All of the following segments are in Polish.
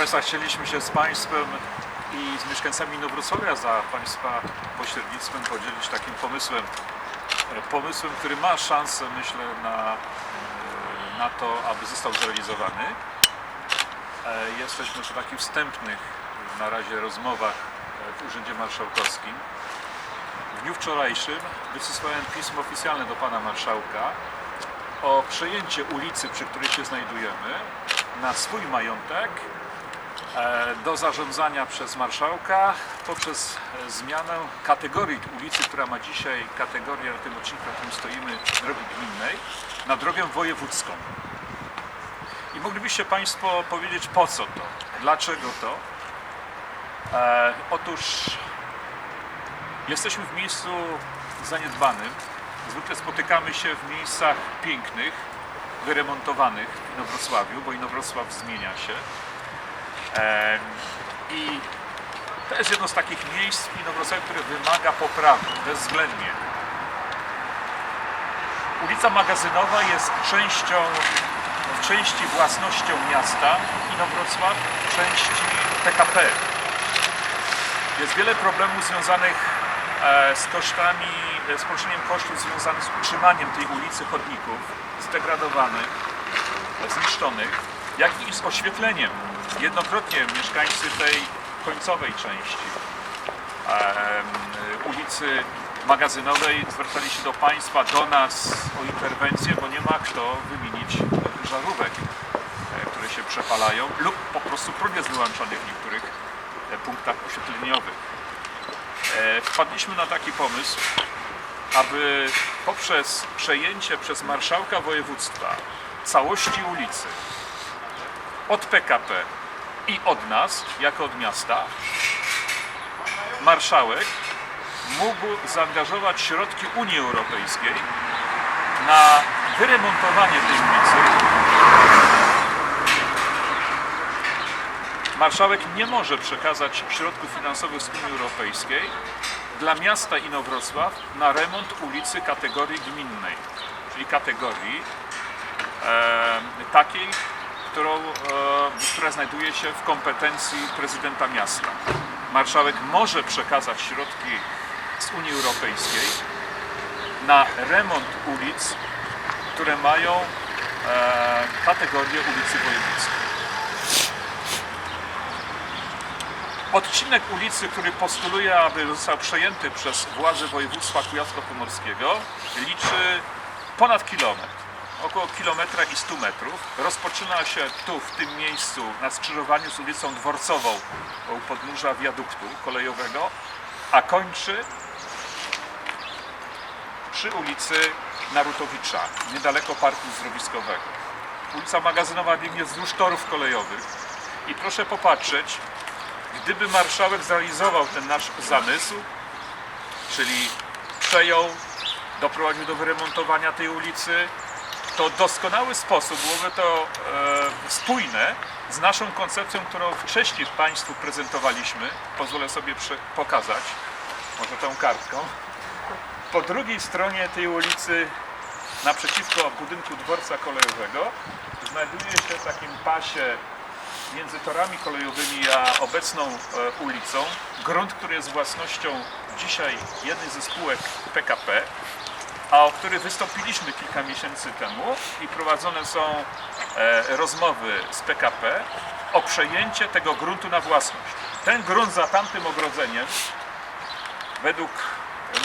Państwa, chcieliśmy się z Państwem i z mieszkańcami Inowrocławia za Państwa pośrednictwem podzielić takim pomysłem. E, Pomysłem, który ma szansę, myślę, na, e, na to, aby został zrealizowany. E, Jesteśmy przy takich wstępnych na razie rozmowach w Urzędzie Marszałkowskim. W dniu wczorajszym wysłałem pismo oficjalne do Pana Marszałka o przejęcie ulicy, przy której się znajdujemy, na swój majątek do zarządzania przez marszałka poprzez e, zmianę kategorii ulicy, która ma dzisiaj kategorię na tym odcinku, na którym stoimy, drogi gminnej, na drogę wojewódzką. I moglibyście Państwo powiedzieć, po co to? Dlaczego to? E, otóż jesteśmy w miejscu zaniedbanym. Zwykle spotykamy się w miejscach pięknych, wyremontowanych w Inowrocławiu, bo Inowrocław zmienia się. I to jest jedno z takich miejsc w Inowrocławiu, które wymaga poprawy bezwzględnie. Ulica Magazynowa jest częścią, w części własnością miasta Inowrocław, w części PKP. Jest wiele problemów związanych e, z kosztami, e, z ponoszeniem kosztów związanych z utrzymaniem tej ulicy chodników zdegradowanych, zniszczonych, jak i z oświetleniem. Jednokrotnie mieszkańcy tej końcowej części ulicy Magazynowej zwracali się do Państwa, do nas o interwencję, bo nie ma kto wymienić żarówek, e, które się przepalają lub po prostu prąd jest wyłączony w niektórych e, punktach oświetleniowych. E, Wpadliśmy na taki pomysł, aby poprzez przejęcie przez marszałka województwa całości ulicy od PKP i od nas, jako od miasta, marszałek mógł zaangażować środki Unii Europejskiej na wyremontowanie tej ulicy. Marszałek nie może przekazać środków finansowych z Unii Europejskiej dla miasta Inowrocław na remont ulicy kategorii gminnej, czyli kategorii e, takiej, którą, e, która znajduje się w kompetencji prezydenta miasta. Marszałek może przekazać środki z Unii Europejskiej na remont ulic, które mają e, kategorię ulicy wojewódzkiej. Odcinek ulicy, który postuluje, aby został przejęty przez władze województwa kujawsko-pomorskiego, liczy ponad kilometr, około kilometra i 100 metrów. Rozpoczyna się tu, w tym miejscu, na skrzyżowaniu z ulicą Dworcową u podnóża wiaduktu kolejowego, a kończy przy ulicy Narutowicza, niedaleko parku zdrowiskowego. Ulica Magazynowa biegnie wzdłuż torów kolejowych i proszę popatrzeć, gdyby marszałek zrealizował ten nasz zamysł, czyli przejął, doprowadził do wyremontowania tej ulicy, to doskonały sposób byłoby to e, spójne z naszą koncepcją, którą wcześniej Państwu prezentowaliśmy. Pozwolę sobie pokazać, może tą kartką. Po drugiej stronie tej ulicy, naprzeciwko budynku dworca kolejowego, znajduje się w takim pasie między torami kolejowymi a obecną e, ulicą grunt, który jest własnością dzisiaj jednej ze spółek PKP, a o który wystąpiliśmy kilka miesięcy temu i prowadzone są e, rozmowy z PKP o przejęcie tego gruntu na własność. Ten grunt za tamtym ogrodzeniem według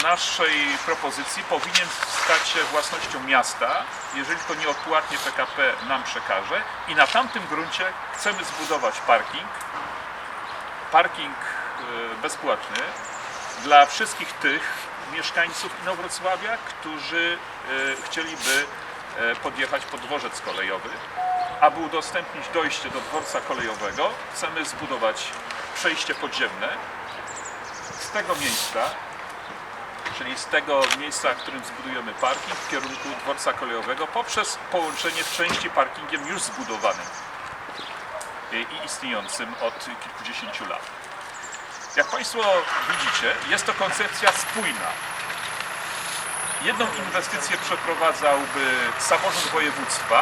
naszej propozycji powinien stać się własnością miasta, jeżeli to nieodpłatnie PKP nam przekaże i na tamtym gruncie chcemy zbudować parking, parking e, bezpłatny dla wszystkich tych mieszkańców Inowrocławia, którzy e, chcieliby e, podjechać pod dworzec kolejowy. Aby udostępnić dojście do dworca kolejowego, chcemy zbudować przejście podziemne z tego miejsca czyli z tego miejsca, w którym zbudujemy parking w kierunku dworca kolejowego poprzez połączenie w części parkingiem już zbudowanym i i istniejącym od kilkudziesięciu lat. Jak Państwo widzicie, jest to koncepcja spójna. Jedną inwestycję przeprowadzałby samorząd województwa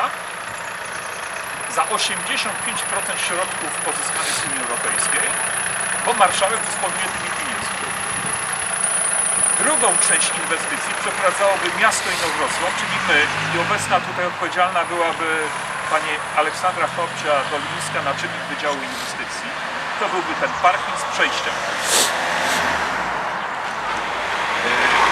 za 85% środków pozyskanych z Unii Europejskiej, bo marszałek dysponuje tymi pieniędzmi. Drugą część inwestycji przeprowadzałoby miasto Inowrocław, czyli my i obecna tutaj odpowiedzialna byłaby pani Aleksandra Chopcia-Dolińska, naczelnik Wydziału Inwestycji. To byłby ten parking z przejściem.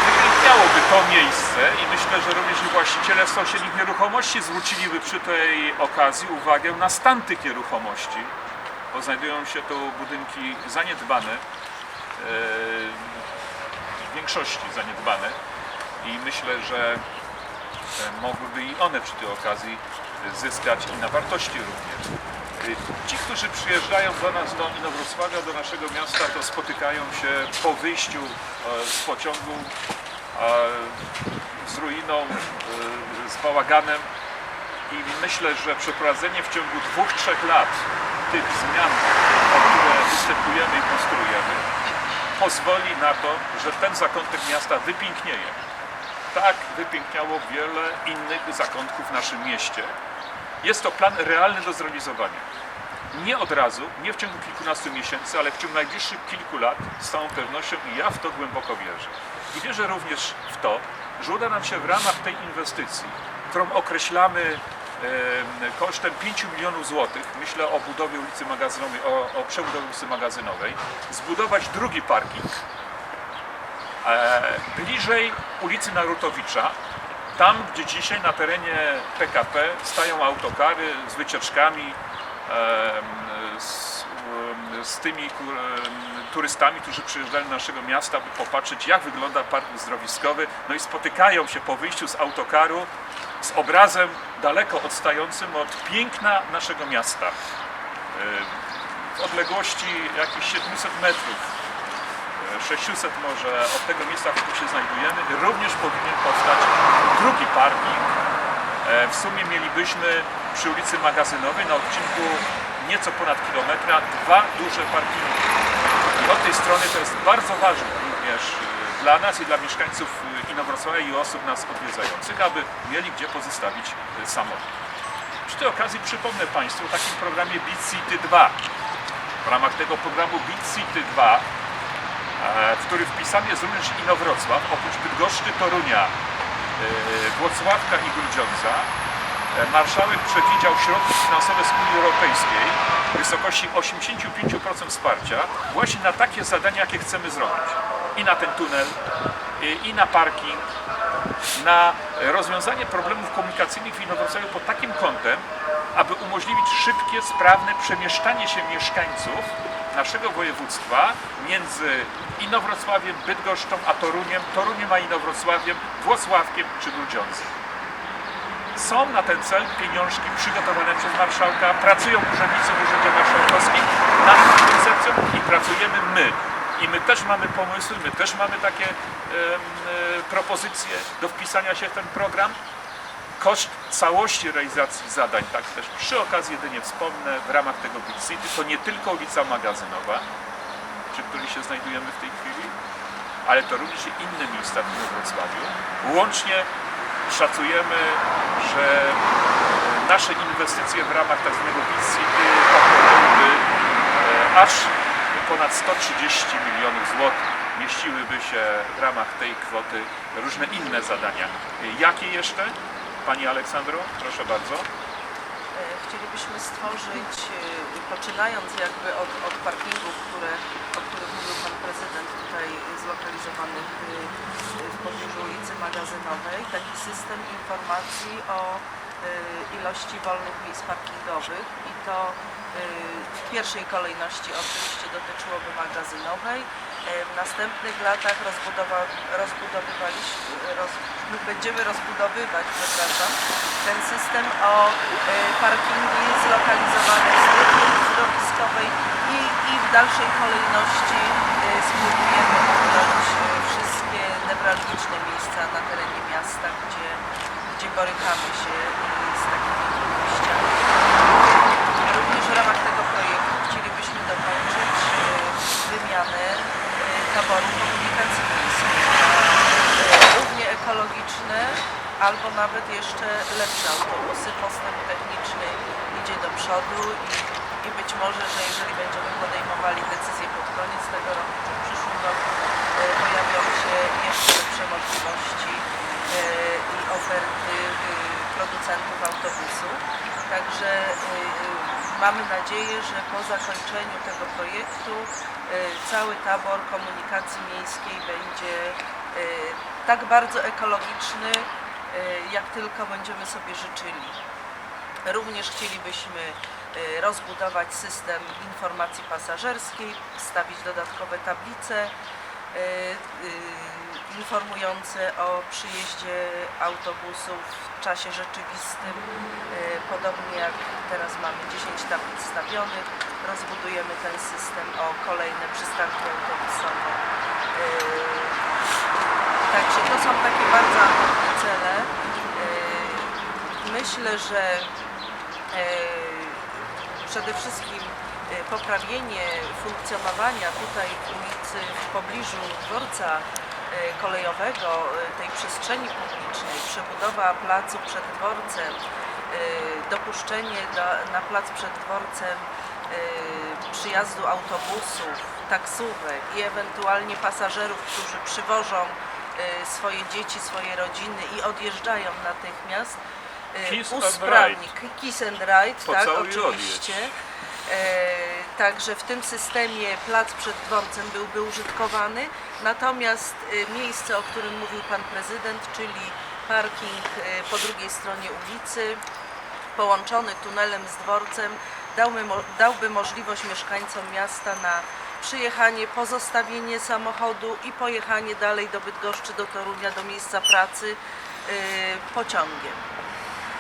Wypiękniałoby to miejsce i myślę, że również właściciele sąsiednich nieruchomości zwróciliby przy tej okazji uwagę na stan tych nieruchomości, bo znajdują się tu budynki zaniedbane, e, w większości zaniedbane i myślę, że e, mogłyby i one przy tej okazji zyskać i na wartości również. Ci, którzy przyjeżdżają do nas do Inowrocławia, do naszego miasta, to spotykają się po wyjściu e, z pociągu e, z ruiną, e, z bałaganem i myślę, że przeprowadzenie w ciągu dwóch, trzech lat tych zmian, o które występujemy i konstruujemy, pozwoli na to, że ten zakątek miasta wypięknieje. Tak wypiękniało wiele innych zakątków w naszym mieście. Jest to plan realny do zrealizowania. Nie od razu, nie w ciągu kilkunastu miesięcy, ale w ciągu najbliższych kilku lat z całą pewnością i ja w to głęboko wierzę. I wierzę również w to, że uda nam się w ramach tej inwestycji, którą określamy em, kosztem 5 milionów złotych, myślę o budowie ulicy magazynowej, o, o przebudowie ulicy magazynowej, zbudować drugi parking e, bliżej ulicy Narutowicza, tam gdzie dzisiaj na terenie PKP stają autokary z wycieczkami, z, z tymi turystami, którzy przyjeżdżają do naszego miasta, by popatrzeć jak wygląda park uzdrowiskowy, no i spotykają się po wyjściu z autokaru z obrazem daleko odstającym od piękna naszego miasta. W odległości jakichś 700 metrów 600 może od tego miejsca, w którym się znajdujemy, również powinien powstać drugi parking. E, W sumie mielibyśmy przy ulicy Magazynowej na odcinku nieco ponad kilometra dwa duże parkingi. I od tej strony to jest bardzo ważne również e, dla nas i dla mieszkańców e, Inowrocławia i osób nas odwiedzających, aby mieli gdzie pozostawić samochód. Przy tej okazji przypomnę Państwu o takim programie Beat City 2. W ramach tego programu Beat City 2 e, w który wpisany jest również Inowrocław, oprócz Bydgoszczy, Torunia, Włocławka i Grudziądza. e, Marszałek przewidział środki finansowe z Unii Europejskiej w wysokości 85% wsparcia właśnie na takie zadania, jakie chcemy zrobić. I na ten tunel, i- i na parking, na rozwiązanie problemów komunikacyjnych w Inowrocławiu pod takim kątem, aby umożliwić szybkie, sprawne przemieszczanie się mieszkańców naszego województwa między Inowrocławiem, Bydgoszczą a Toruniem, Toruniem a Inowrocławiem, Włocławkiem czy Grudziądzem. Są na ten cel pieniążki przygotowane przez marszałka, pracują urzędnicy w Urzędzie Marszałkowskim nad tą koncepcją i pracujemy my. I my też mamy pomysły, my też mamy takie e, propozycje do wpisania się w ten program. Koszt całości realizacji zadań, tak też przy okazji jedynie wspomnę, w ramach tego Big City, to nie tylko ulica Magazynowa, przy której się znajdujemy w tej chwili, ale to również i inne miejsca w Wrocławiu. Łącznie szacujemy, że nasze inwestycje w ramach tak zwanego Big City pokryłyby e, aż ponad 130 milionów złotych. Mieściłyby się w ramach tej kwoty różne inne zadania. Jakie jeszcze? Pani Aleksandro, proszę bardzo. E, Chcielibyśmy stworzyć, e, poczynając jakby od, od parkingów, które, o których mówił Pan Prezydent, tutaj zlokalizowanych e, w pobliżu ulicy Magazynowej, taki system informacji o ilości wolnych miejsc parkingowych i to w pierwszej kolejności oczywiście dotyczyłoby magazynowej. W następnych latach rozbudowywaliśmy, roz, będziemy rozbudowywać, przepraszam, ten system o e, parkingi zlokalizowane w strefie i, i w dalszej kolejności e, spróbujemy objąć e, wszystkie newralgiczne miejsca na terenie miasta, gdzie, gdzie borykamy się z takimi trudnościami. Również w ramach tego projektu chcielibyśmy dokończyć e, wymianę e, taboru komunikacji miejskiej na e, równie ekologiczne albo nawet jeszcze lepsze autobusy. Postęp techniczny idzie do przodu i, i być może, że jeżeli będziemy podejmowali decyzje pod koniec tego roku czy w przyszłym roku, e, pojawią się jeszcze lepsze możliwości e, i oferty e, producentów autobusów. Także mamy nadzieję, że po zakończeniu tego projektu cały tabor komunikacji miejskiej będzie tak bardzo ekologiczny, jak tylko będziemy sobie życzyli. Również chcielibyśmy e, rozbudować system informacji pasażerskiej, wstawić dodatkowe tablice e, informujące o przyjeździe autobusów w czasie rzeczywistym. Podobnie jak teraz mamy 10 tablic stawionych, rozbudujemy ten system o kolejne przystanki autobusowe. Także to są takie bardzo ambitne cele. E, Myślę, że e, przede wszystkim e, poprawienie funkcjonowania tutaj w ulicy w pobliżu dworca kolejowego, tej przestrzeni publicznej, przebudowa placu przed dworcem, dopuszczenie do, na plac przed dworcem przyjazdu autobusów, taksówek i ewentualnie pasażerów, którzy przywożą swoje dzieci, swoje rodziny i odjeżdżają natychmiast. e, Kiss and usprawni. Kiss and ride, tak, Pocałuj i oczywiście. E, Także w tym systemie plac przed dworcem byłby użytkowany, natomiast e, miejsce, o którym mówił Pan Prezydent, czyli parking e, po drugiej stronie ulicy, połączony tunelem z dworcem, dałby, mo- dałby możliwość mieszkańcom miasta na przyjechanie, pozostawienie samochodu i pojechanie dalej do Bydgoszczy, do Torunia, do miejsca pracy e, pociągiem.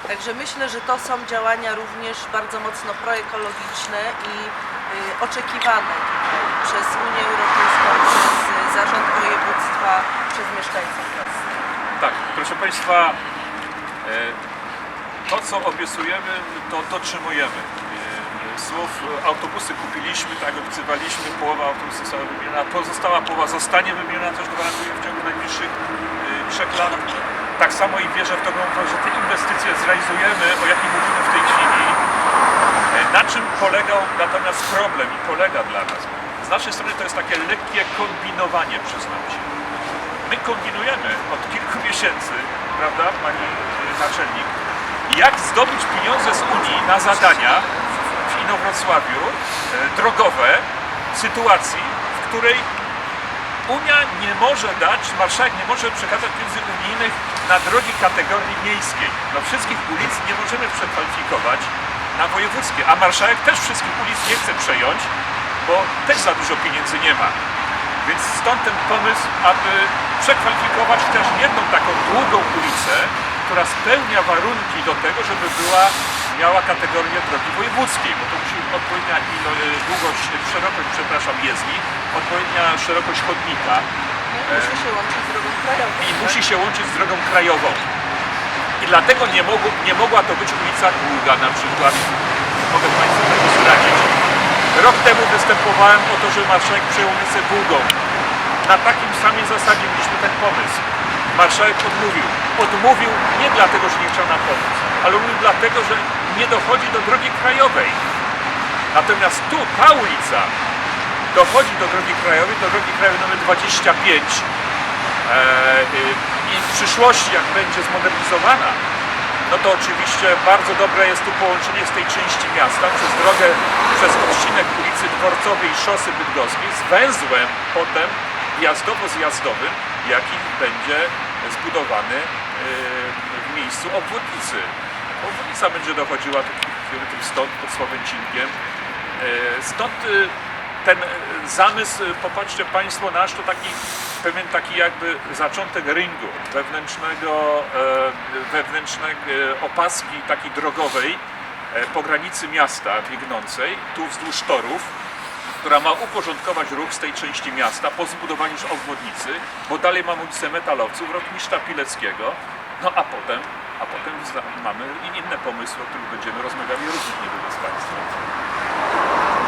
Także myślę, że to są działania również bardzo mocno proekologiczne i y, oczekiwane przez Unię Europejską, przez y, Zarząd Województwa, przez mieszkańców miasta. Tak, proszę Państwa, e, to co obiecujemy, to dotrzymujemy. Słów e, autobusy kupiliśmy, tak obiecywaliśmy, połowa autobusów została wymieniona, pozostała połowa zostanie wymieniona, też gwarantuję w ciągu najbliższych e, trzech lat. Tak samo i wierzę w to, że te inwestycje zrealizujemy, o jakich mówimy w tej chwili. E, Na czym polegał natomiast problem i polega dla nas? Z naszej strony to jest takie lekkie kombinowanie, przyznam się. My kombinujemy od kilku miesięcy, prawda, pani naczelnik, jak zdobyć pieniądze z Unii na zadania w Inowrocławiu drogowe sytuacji, w której Unia nie może dać, marszałek nie może przekazać pieniędzy unijnych na drogi kategorii miejskiej. No wszystkich ulic nie możemy przekwalifikować na wojewódzkie, a marszałek też wszystkich ulic nie chce przejąć, bo też za dużo pieniędzy nie ma. Więc stąd ten pomysł, aby przekwalifikować też jedną taką długą ulicę, która spełnia warunki do tego, żeby była, miała kategorię drogi wojewódzkiej, bo to musi być odpowiednia e, długość, szerokość, przepraszam, jezdni, odpowiednia szerokość chodnika No, musi się łączyć z drogą krajową. i tak? musi się łączyć z drogą krajową. I dlatego nie, mogło, nie mogła to być ulica długa na przykład. Mogę Państwu tego zdradzić. Rok temu występowałem o to, że marszałek przejął ulicę długą. Na takim samej zasadzie mieliśmy ten pomysł. Marszałek odmówił. Odmówił nie dlatego, że nie chciał nam pomóc, ale dlatego, że nie dochodzi do drogi krajowej. Natomiast tu, ta ulica dochodzi do drogi krajowej, do drogi krajowej numer 25 E, i w przyszłości, jak będzie zmodernizowana, no to oczywiście bardzo dobre jest tu połączenie z tej części miasta przez drogę, przez odcinek ulicy Dworcowej i Szosy Bydgoskiej z węzłem potem wjazdowo-zjazdowym, jaki będzie zbudowany y, w miejscu obwodnicy. Obwodnica będzie dochodziła do kilku kilometrów stąd, pod Sławęcinkiem. E, Stąd y, ten y, zamysł, popatrzcie Państwo, nasz to taki pewien taki jakby zaczątek ringu wewnętrznego, e, wewnętrznej e, opaski takiej drogowej e, po granicy miasta biegnącej, tu wzdłuż torów, która ma uporządkować ruch z tej części miasta po zbudowaniu już obwodnicy, bo dalej mamy ulicę Metalowców, Rotmistrza Pileckiego, no a potem, a potem mamy inne pomysły, o których będziemy rozmawiali również niedługo z Państwem.